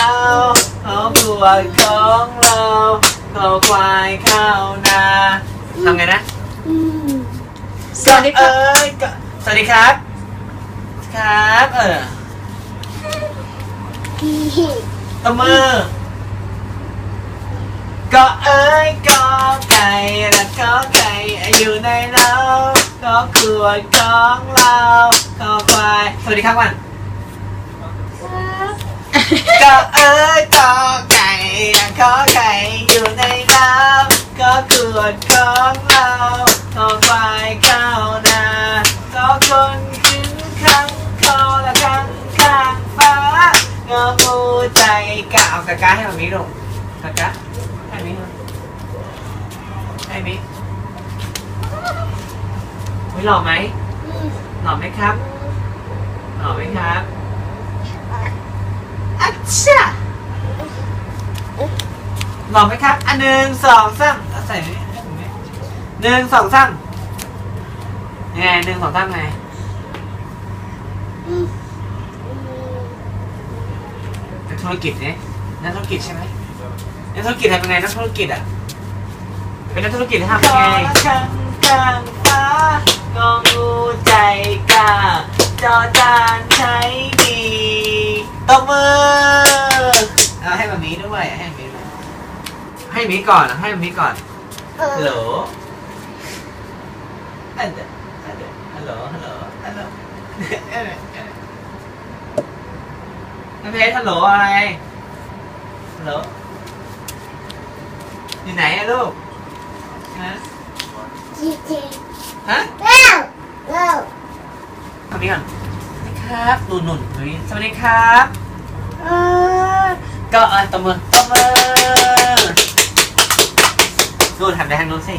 ครอบครัวของเราขอควายเข้านาทำไงนะอืม สวัสดีครับ เอ้ยก็สวัสดีครับ ครับเออตบมือก็เอ้ยก็ไก่และก็ไก่อยู่ในเราก็ขวดของเราก็ควายสวัสดีครับวันครับ ก็เอ้ยก็ไก่ก็ไก่อยู่ในเราก็ขวดของเราก็ควายเข้านาก็คนขึ้นข้างคอและข้างข้างฟ้างองูใจกะเอากะกะให้มันมีลงกะกะให้มีลงให้มีไม่หล่อไหมหล่อไหมครับหล่อไหมครับ ชชาหล่อไหมครับ อันหนึ่งสองสามเอาใส่นี่หนึ่งสองสามยังไงหนึ่งสองสามไงอืมเป็นธุรกิจเนี่ยนักธุรกิจใช่ไหมนักธุรกิจทำยังไงนักธุรกิจอะเป็นนักธุรกิจทำยังไงข้างข้างฟ้าง จอจานใช้ดีตบมือเอาให้แบบนี้ด้วยให้แบบนี้ด้วยให้แบบนี้ก่อนให้แบบนี้ก่อนเอฮัลโหลออันเดอันเดฮัลโหลฮัลโหลฮัลโหลเอ้ยเอ้ยน้ำเพชรฮัลโหลอะไรฮัลโหลอยู่ไหนอะลูกฮะจีจีฮะเร็วเร็ว ทำนี้ก่อนสวัสดีครับหนุ่นหนุ่นนุยสวัสดีครับเออก็เออตบมือตบมือนู่นทำได้ทางนู้นสิ